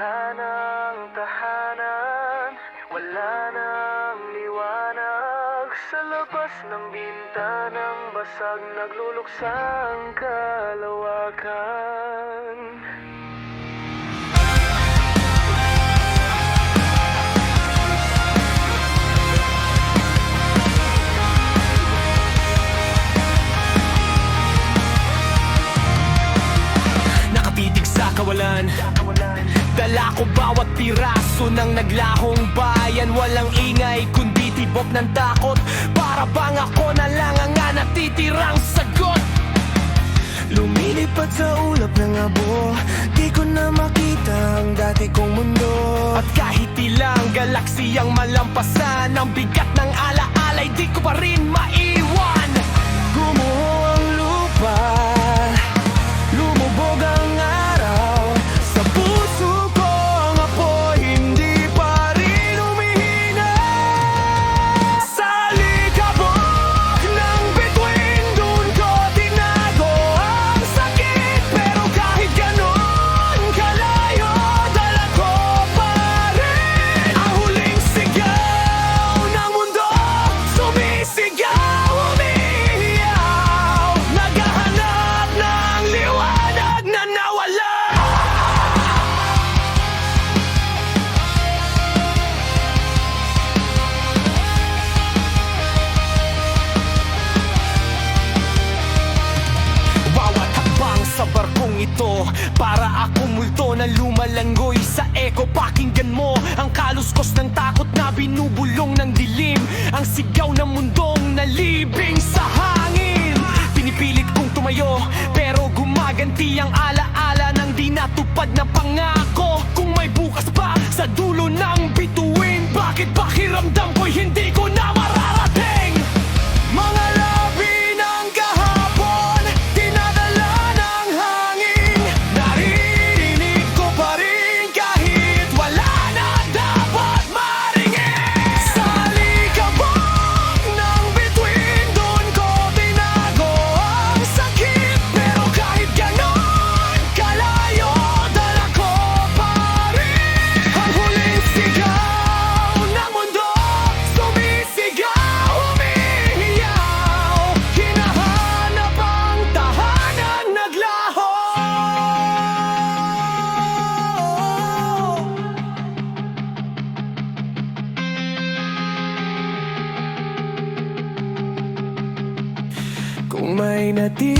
Wala nang tahanan Wala nang liwanag. Sa labas ng bintanang basag Nagluluksa ang kalawakan. Nakatitig sa kawalan Dala ko bawat piraso ng naglahong bayan. Walang ingay kundi tibok ng takot. Para bang ako na lang ang nga natitirang sagot. Lumilipad sa ulap ng abo. Di ko na makita ang dati kong mundo. At kahit ilang galaksiyang malampasan Ang bigat ng alaalay di ko pa rin maiwan na lumalanggoy sa eko Pakinggan mo ang kaluskos ng takot na binubulong ng dilim. Ang sigaw ng mundong nalibing sa hangin. Pinipilit kong tumayo pero gumaganti ang alaala ng di natupad na pangako Kung may natitira